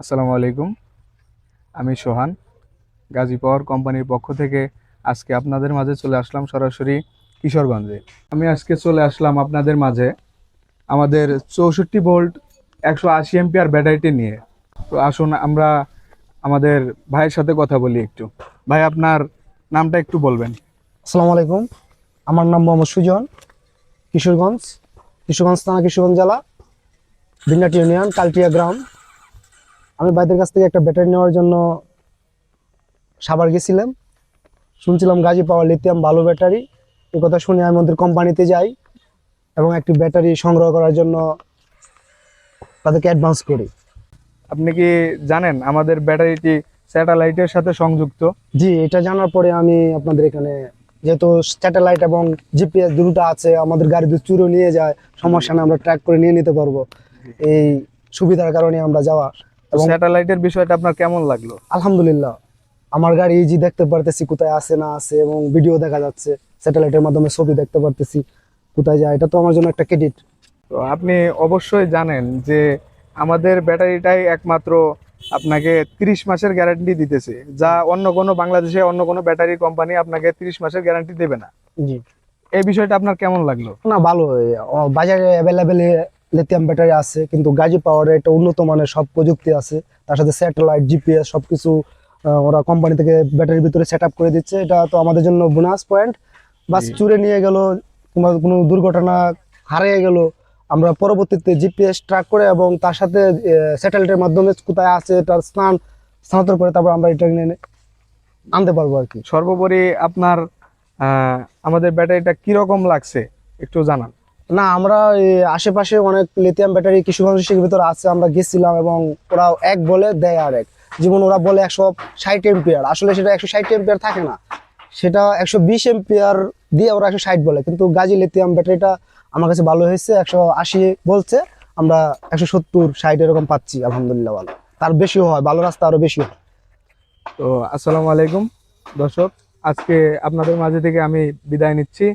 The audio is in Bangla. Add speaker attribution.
Speaker 1: আসসালামু আলাইকুম। আমি সোহান, গাজী পাওয়ার কোম্পানির পক্ষ থেকে আজকে আপনাদের মাঝে চলে আসলাম সরাসরি কিশোরগঞ্জে। আমি আজকে চলে আসলাম আপনাদের মাঝে আমাদের চৌষট্টি ভোল্ট একশো আশি এমপিআর ব্যাটারিটি নিয়ে। তো আসুন আমরা আমাদের ভাইয়ের সাথে কথা বলি একটু। ভাই, আপনার নামটা একটু বলবেন।
Speaker 2: আসসালামু আলাইকুম। আমার নাম মোহাম্মদ সুজন, কিশোরগঞ্জ কিশোরগঞ্জ থানা, কিশোরগঞ্জ জেলা বিন্নাটি ইউনিয়ন, কালটিয়া গ্রাম। আমি বাইদের কাছ থেকে একটা ব্যাটারি নেওয়ার জন্য সাবার গেছিলাম। শুনছিলাম গাজী পাওয়ার লিথিয়াম ভালো ব্যাটারি। এই কথা শুনে আমি ওদের কোম্পানিতে যাই এবং একটি ব্যাটারি সংগ্রহ করার জন্য তাদেরকে অ্যাডভান্স করি।
Speaker 1: আপনি কি জানেন আমাদের ব্যাটারিটি স্যাটেলাইটের সাথে সংযুক্ত?
Speaker 2: জি এটা জানার পরে আমি আপনাদের এখানে যেহেতু স্যাটেলাইট এবং জিপিএস দুটো আছে আমাদের গাড়ি যদি চুরো নিয়ে যায় সমস্যা নেই আমরা ট্র্যাক করে নিয়ে নিতে পারব। এই সুবিধার কারণে আমরা যাওয়া এবং
Speaker 1: স্যাটেলাইটের বিষয়টা আপনার কেমন লাগল?
Speaker 2: আলহামদুলিল্লাহ। আমার গাড়ি ইজি দেখতে পারতেছি কোথায় আছে না আছে এবং ভিডিও দেখা যাচ্ছে। স্যাটেলাইটের মাধ্যমে ছবি দেখতে পারতেছি কোথায় যায় এটা তো আমার জন্য একটা ক্রেডিট
Speaker 1: তো আপনি অবশ্যই জানেন যে আমাদের ব্যাটারিটাই একমাত্র আপনাকে 30 মাসের গ্যারান্টি দিতেছে যা অন্য কোনো বাংলাদেশে অন্য কোনো ব্যাটারি কোম্পানি আপনাকে 30 মাসের গ্যারান্টি দেবে না।
Speaker 2: জি।
Speaker 1: এই বিষয়টা আপনার কেমন লাগল?
Speaker 2: না ভালো বাজারে অ্যাভেলেবেল লিথিয়াম ব্যাটারি আছে কিন্তু গাজী পাওয়ারে একটা উন্নত মানের সব প্রযুক্তি আছে। তার সাথে স্যাটেলাইট জিপিএস সব কিছু ওরা কোম্পানি থেকে ব্যাটারির ভিতরে সেট করে দিচ্ছে। এটা তো আমাদের জন্য বোনাস পয়েন্ট বাস। চুরে নিয়ে গেল কিংবা কোনো দুর্ঘটনা হারিয়ে গেল আমরা পরবর্তীতে জিপিএস ট্র্যাক করে এবং তার সাথে স্যাটেলাইটের মাধ্যমে কোথায় আছে তার স্নান স্থানান্তর করে তারপর আমরা এটা নিয়ে আনতে পারব আর কি।
Speaker 1: সর্বোপরি আপনার আমাদের ব্যাটারিটা কীরকম লাগছে একটু জানান।
Speaker 2: না, আমরা আশেপাশে অনেক লিথিয়াম ব্যাটারি কৃষিগঞ্জের ভিতরে আছে, আমরা গেছিলাম এবং ওরা এক বলে দেয় আর এক। যেমন ওরা বলে একশো ষাট এম্পিয়ার আসলে সেটা একশো ষাট এম্পিয়ার থাকে না। সেটা একশো বিশ এম্পিয়ার দিয়ে ওরা একশো ষাট বলে, কিন্তু গাজী লিথিয়াম ব্যাটারিটা আমার কাছে ভালো হয়েছে, একশো আশি বলছে, আমরা একশো সত্তর ষাট এরকম পাচ্ছি, আলহামদুলিল্লাহ ভালো। তার বেশিও হয়, ভালো রাস্তা আরও বেশি হয়।
Speaker 1: তো আসসালামু আলাইকুম, দর্শক, আজকে আপনাদের মাঝে থেকে আমি বিদায় নিচ্ছি।